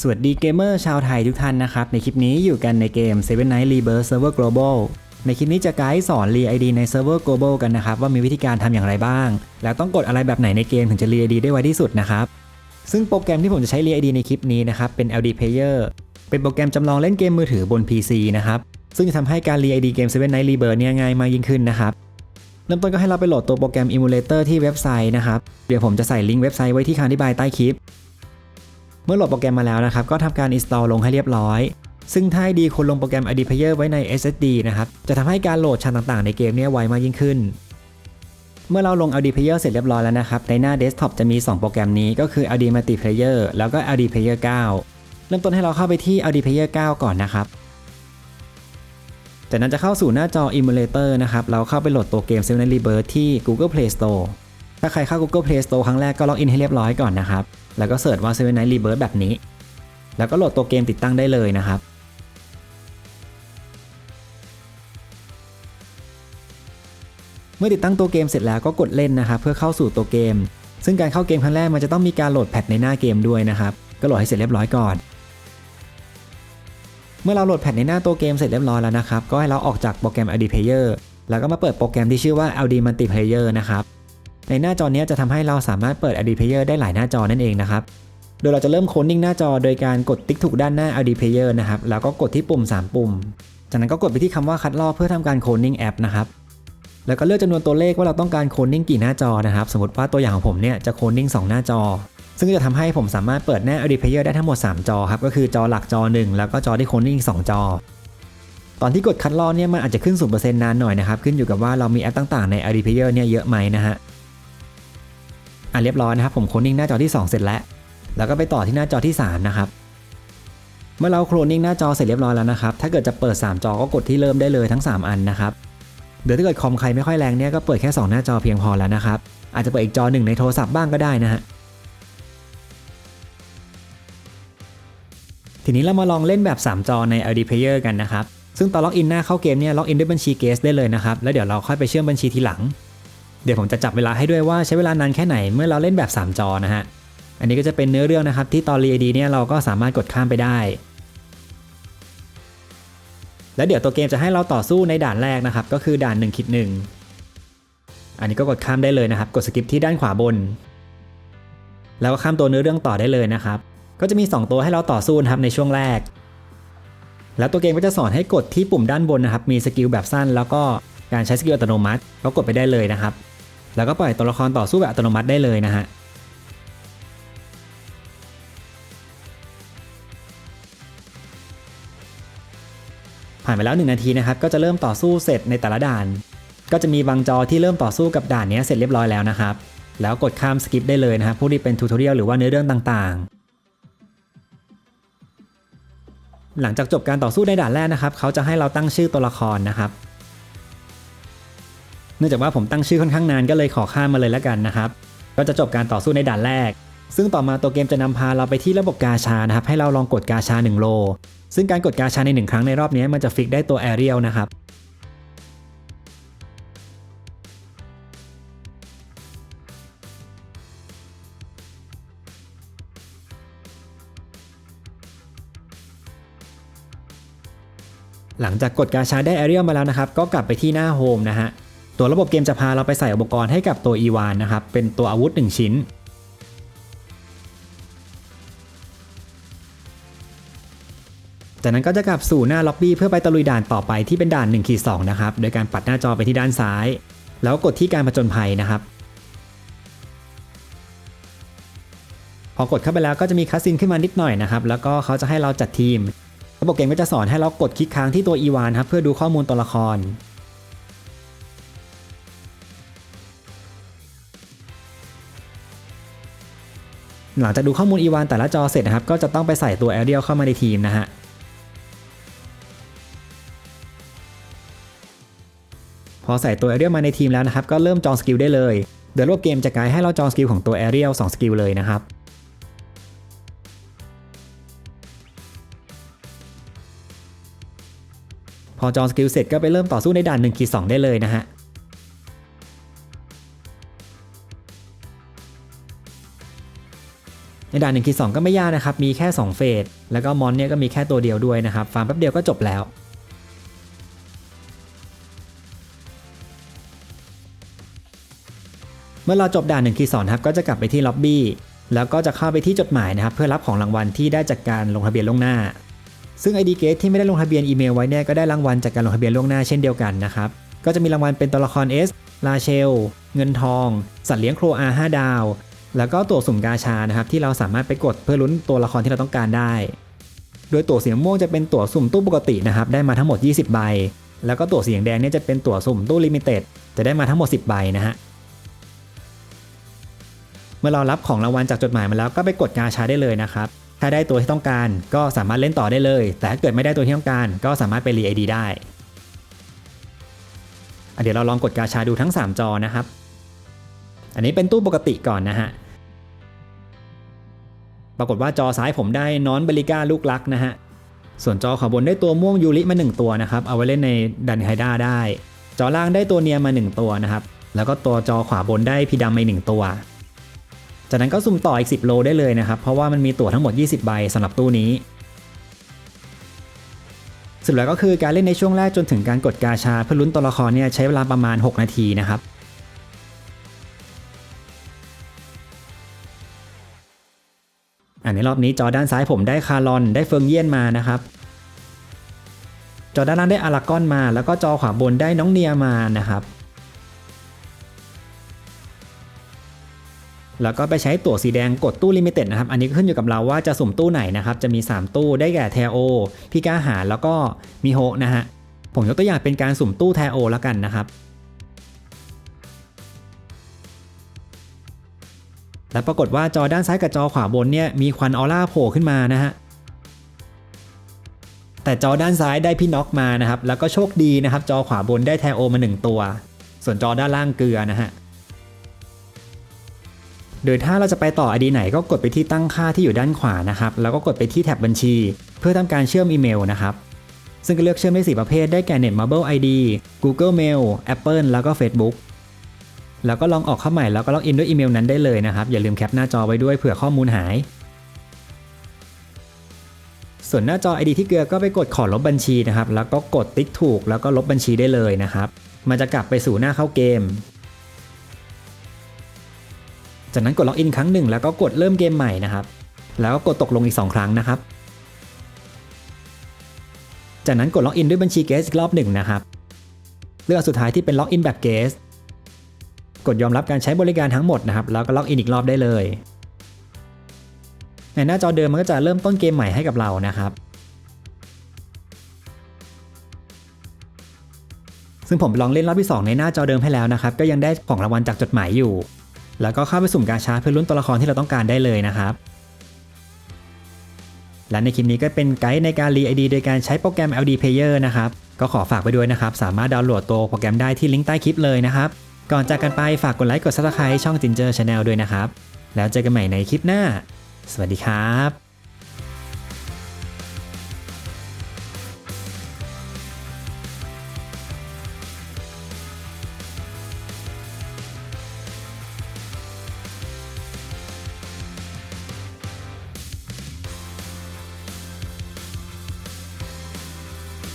สวัสดีเกมเมอร์ชาวไทยทุกท่านนะครับ ในคลิปนี้อยู่กันในเกม Seven Night Rebirth Server Global ในคลิปนี้จะไกด์สอน r e ID ใน Server Global กันนะครับ ว่ามีวิธีการทำอย่างไรบ้าง แล้วต้องกดอะไรแบบไหนในเกมถึงจะ r e ID ได้ไวที่สุดนะครับ ซึ่งโปรแกรมที่ผมจะใช้ r e ID ในคลิปนี้นะครับ เป็น LD Player เป็นโปรแกรมจำลองเล่นเกมมือถือบน PC นะครับ ซึ่งจะทำให้การ r e ID เกม Seven Night Rebirth เนี่ยง่ายมากยิ่งขึ้นนะครับเริ่มต้นก็ให้เราไปโหลดตัวโปรแกรม Emulator ที่เว็บไซต์นะครับ เดี๋ยวผมจะใส่ลิงก์เว็บไซต์ไว้ที่คำอธิบายใต้คลิป เมื่อโหลดโปรแกรมมาแล้วนะครับ ก็ทำการ install ลงให้เรียบร้อย ซึ่งถ้าดีควรลงโปรแกรม ID Player ไว้ใน SSD นะครับ จะทำให้การโหลดชั้นต่างๆ ในเกมเนี้ไวมากยิ่งขึ้น เมื่อเราลง LD Player เสร็จเรียบร้อยแล้วนะครับ ในหน้า Desktop จะมี 2 โปรแกรมนี้ก็คือ LD Multiplayer แล้วก็ LD Player 9 เริ่มต้นให้เราเข้าไปที่ LD Player 9 ก่อนนะครับจากนั้นจะเข้าสู่หน้าจอ Emulator นะครับ เราเข้าไปโหลดตัวเกม Seven Rebirth ที่ Google Play Store ถ้าใครเข้า Google Play Store ครั้งแรกก็ล็อกอินให้เรียบร้อยก่อนนะครับ แล้วก็เสิร์ชว่า Seven Night Rebirth แบบนี้ แล้วก็โหลดตัวเกมติดตั้งได้เลยนะครับ เมื่อติดตั้งตัวเกมเสร็จแล้วก็กดเล่นนะครับเพื่อเข้าสู่ตัวเกม ซึ่งการเข้าเกมครั้งแรกมันจะต้องมีการโหลดแพทในหน้าเกมด้วยนะครับ ก็โหลดให้เสร็จเรียบร้อยก่อน เมื่อเราโหลดแพทในหน้าตัวเกมเสร็จเรียบร้อยแล้วนะครับ ก็ให้เราออกจากโปรแกรม LD Player แล้วก็มาเปิดโปรแกรมที่ชื่อว่า LD Multiplayer นะครับ ในหน้าจอนี้จะทำให้เราสามารถเปิด LD Player ได้หลายหน้าจอนั่นเองนะครับโดยเราจะเริ่มโคนนิ่งหน้าจอโดยการกดติ๊กถูกด้านหน้า LD Player นะครับแล้วก็กดที่ปุ่ม 3 ปุ่ม จากนั้นก็กดไปที่คำว่าคัดลอกเพื่อทำการโคนนิ่งแอปนะครับแล้วก็เลือกจำนวนตัวเลขว่าเราต้องการโคนนิ่งกี่หน้าจอนะครับสมมติว่าตัวอย่างของผมเนี่ยจะโคนนิ่ง2หน้าจอ ซึ่งจะทำให้ผมสามารถเปิดหน้า LD Player ได้ทั้งหมด 3 จอครับก็คือจอหลักจอ 1 แล้วก็จอที่โคนนิ่ง2จอ ตอนที่กดคัดลอกเนี่ยมันอาจจะขึ้น0%นานหน่อยนะครับขึ้นอยู่กับว่าเรามีแอปต่างๆใน LD Player เนี่ยเยอะไหมนะฮะ อะเรียบร้อยนะครับผมโคลนนิ่งหน้าจอที่ 2 เสร็จแล้ว แล้วก็ไปต่อที่หน้าจอที่ 3 นะครับ เมื่อเราโคลนนิ่งหน้าจอเสร็จเรียบร้อยแล้วนะครับ ถ้าเกิดจะเปิด 3 จอก็กดที่เริ่มได้เลยทั้ง 3 อันนะครับเดี๋ยวถ้าเกิดคอมใครไม่ค่อยแรงเนี่ยก็เปิดแค่ 2 หน้าจอเพียงพอแล้วนะครับ อาจจะเปิดอีกจอหนึ่งในโทรศัพท์บ้างก็ได้นะฮะทีนี้เรามาลองเล่นแบบ 3 จอใน LD Player กันนะครับ ซึ่งตอนล็อกอินหน้าเข้าเกมเนี่ยล็อกอินด้วยบัญชีเกสได้เลยนะครับ แล้วเดี๋ยวเราค่อยไปเชื่อมบัญชีทีหลัง เดี๋ยวผมจะจับเวลาให้ด้วยว่าใช้เวลานานแค่ไหนเมื่อเราเล่นแบบ 3 จอนะฮะ อันนี้ก็จะเป็นเนื้อเรื่องนะครับที่ตอนรีดีเนี่ยเราก็สามารถกดข้ามไปได้ แล้วเดี๋ยวตัวเกมจะให้เราต่อสู้ในด่านแรกนะครับ ก็คือด่าน1คิด1อันนี้ก็กดข้ามได้เลยนะครับ กดสกิปที่ด้านขวาบน แล้วก็ข้ามตัวเนื้อเรื่องต่อได้เลยนะครับ ก็จะมี 2 ตัวให้เราต่อสู้นะครับในช่วงแรก แล้วตัวเกมก็จะสอนให้กดที่ปุ่มด้านบนนะครับ มีสกิลแบบสั้นแล้วก็การใช้สกิลอัตโนมัติก็กดไปได้เลยนะครับ แล้วก็ปล่อยตัวละครต่อสู้แบบอัตโนมัติได้เลยนะฮะผ่านไปแล้ว 1 นาทีนะครับ ก็จะเริ่มต่อสู้เสร็จในแต่ละด่าน ก็จะมีบางจอที่เริ่มต่อสู้กับด่านนี้เสร็จเรียบร้อยแล้วนะครับ แล้วกดข้ามสกิปได้เลยนะครับผู้ที่เป็นทูตอเรียลหรือว่าเนื้อเรื่องต่างๆ หลังจากจบการต่อสู้ในด่านแรกนะครับ เขาจะให้เราตั้งชื่อตัวละครนะครับ นื่องจากว่าผมตั้งชื่อค่อนข้างนานก็เลยขอข้ามมาเลยแล้วกันนะครับ ก็จะจบการต่อสู้ในด่านแรก ซึ่งต่อมาตัวเกมจะนำพาเราไปที่ระบบกาชานะครับ ให้เราลองกดกาชา 1 โล ซึ่งการกดกาชาใน 1 ครั้งในรอบนี้มันจะฟิกได้ตัวแอเรียลนะครับหลังจากกดกาชาได้แอเรียลมาแล้วนะครับ ก็กลับไปที่หน้าโฮมนะฮะ ตัวระบบเกมจะพาเราไปใส่อุปกรณ์ให้กับตัวอีวานนะครับ เป็นตัวอาวุธ 1 ชิ้น จากนั้นก็จะกลับสู่หน้าล็อบบี้เพื่อไปตะลุยด่านต่อไปที่เป็นด่าน1ขีด2นะครับ โดยการปัดหน้าจอไปที่ด้านซ้าย แล้วกดที่การผจญภัยนะครับ พอกดเข้าไปแล้วก็จะมีคัสซินขึ้นมานิดหน่อยนะครับ แล้วก็เขาจะให้เราจัดทีม ระบบเกมก็จะสอนให้เรากดคลิกค้างที่ตัวอีวานครับเพื่อดูข้อมูลตัวละคร หลังจากดูข้อมูลอีวานแต่ละจอเสร็จนะครับ ก็จะต้องไปใส่ตัวแอเรียลเข้ามาในทีมนะฮะพอใส่ตัวแอเรียลมาในทีมแล้วนะครับ ก็เริ่มจองสกิลได้เลยเดี๋ยวระบบเกมจะไกด์ให้เราจองสกิลของตัวแอเรียล2สกิลเลยนะครับพอจองสกิลเสร็จก็ไปเริ่มต่อสู้ในด่าน1ขีด2ได้เลยนะฮะ ในด่าน1คีย์2ก็ไม่ยากนะครับ มีแค่ 2 เฟส แล้วก็มอนเนี่ยก็มีแค่ตัวเดียวด้วยนะครับ ฟาร์มแป๊บเดียวก็จบแล้วเมื่อเราจบด่าน1คีย์2ครับก็จะกลับไปที่ล็อบบี้แล้วก็จะเข้าไปที่จดหมายนะครับ เพื่อรับของรางวัลที่ได้จากการลงทะเบียนล่วงหน้า ซึ่ง ID Gate ที่ไม่ได้ลงทะเบียนอีเมลไว้เนี่ยก็ได้รางวัลจากการลงทะเบียนล่วงหน้าเช่นเดียวกันนะครับ ก็จะมีรางวัลเป็นตัวละคร S ลาเชล เงินทอง สัตว์เลี้ยงโครอา5ดาว แล้วก็ตัวสุ่มกาชานะครับที่เราสามารถไปกดเพื่อลุ้นตัวละครที่เราต้องการได้ โดยตัวสีม่วงจะเป็นตัวสุ่มตู้ปกตินะครับได้มาทั้งหมด 20 ใบ แล้วก็ตัวสีแดงเนี่ยจะเป็นตัวสุ่มตู้ลิมิเต็ดจะได้มาทั้งหมด 10 ใบนะฮะเมื่อเรารับของรางวัลจากจดหมายมาแล้วก็ไปกดกาชาได้เลยนะครับถ้าได้ตัวที่ต้องการก็สามารถเล่นต่อได้เลย แต่ถ้าเกิดไม่ได้ตัวที่ต้องการ ก็สามารถไปรีไอดีได้อะเดี๋ยวเราลองกดกาชาดูทั้ง 3 จอนะครับ อันนี้เป็นตู้ปกติก่อนนะฮะ ปรากฏว่าจอซ้ายผมได้นอนเบลิก้าลูกรักนะฮะ ส่วนจอขวาบนได้ตัวม่วงยูริมา 1 ตัวนะครับ เอาไว้เล่นในดันไฮด้าได้ จอล่างได้ตัวเนียมา 1 ตัวนะครับ แล้วก็ตัวจอขวาบนได้พีดำมาหนึ่งตัว จากนั้นก็สุ่มต่ออีก 10 โลได้เลยนะครับ เพราะว่ามันมีตั๋วทั้งหมด 20 ใบสำหรับตู้นี้สุดแล้วก็คือการเล่นในช่วงแรกจนถึงการกดกาชาเพื่อลุ้นตัวละครเนี่ยใช้เวลาประมาณ 6 นาทีนะครับ อันในรอบนี้จอด้านซ้ายผมได้คารอนได้เฟิงเยี่ยนมานะครับ จอด้านล่างได้อารากอนมา แล้วก็จอขวาบนได้น้องเนียมานะครับ แล้วก็ไปใช้ตั๋วสีแดงกดตู้ลิมิเต็ดนะครับ อันนี้ขึ้นอยู่กับเราว่าจะสุ่มตู้ไหนนะครับ จะมี 3 ตู้ได้แก่แทโอพี่กาหาแล้วก็มิโฮนะฮะผมยกตัวอย่างเป็นการสุ่มตู้แทโอแล้วกันนะครับ และปรากฏว่าจอด้านซ้ายกับจอขวาบนเนี่ยมีควันออร่าโผล่ขึ้นมานะฮะแต่จอด้านซ้ายได้พี่น็อกมานะครับ แล้วก็โชคดีนะครับ จอขวาบนได้แทโอมา 1 ตัว ส่วนจอด้านล่างเกลือนะฮะโดยถ้าเราจะไปต่อ ID ไหนก็กดไปที่ตั้งค่าที่อยู่ด้านขวานะครับ แล้วก็กดไปที่แท็บบัญชี เพื่อทำการเชื่อมอีเมลนะครับ ซึ่งก็เลือกเชื่อมได้ 4 ประเภทได้แก่ Netmarble ID Google Mail Apple แล้วก็ Facebook แล้วก็ลองออกเข้าใหม่แล้วก็ล็อกอินด้วยอีเมลนั้นได้เลยนะครับ อย่าลืมแคปหน้าจอไว้ด้วยเผื่อข้อมูลหาย ส่วนหน้าจอ ID ที่เกลือก็ไปกดขอลบบัญชีนะครับ แล้วก็กดติ๊กถูก แล้วก็ลบบัญชีได้เลยนะครับ มันจะกลับไปสู่หน้าเข้าเกม จากนั้นกดล็อกอินครั้งหนึ่งแล้วก็กดเริ่มเกมใหม่นะครับ แล้วก็กดตกลงอีก 2 ครั้งนะครับ จากนั้นกดล็อกอินด้วยบัญชีเกสอีกรอบหนึ่งนะครับ เลือกสุดท้ายที่เป็นล็อกอินแบบเกส กดยอมรับการใช้บริการทั้งหมดนะครับ แล้วก็ล็อกอินอีกรอบได้เลย ในหน้าจอเดิมมันก็จะเริ่มต้นเกมใหม่ให้กับเรานะครับ ซึ่งผมลองเล่นรอบที่ 2 ในหน้าจอเดิมให้แล้วนะครับ ก็ยังได้ของรางวัลจากจดหมายอยู่ แล้วก็เข้าไปสุ่มกาชาเพื่อลุ้นตัวละครที่เราต้องการได้เลยนะครับและในคลิปนี้ก็เป็นไกด์ในการรีไอดีโดยการใช้โปรแกรม LD Player นะครับ ก็ขอฝากไปด้วยนะครับ สามารถดาวน์โหลดตัวโปรแกรมได้ที่ลิงก์ใต้คลิปเลยนะครับ ก่อนจากกันไปฝากกดไลค์กด Subscribe ช่อง Ginger Channel ด้วยนะครับ แล้วเจอกันใหม่ในคลิปหน้า สวัสดีครับ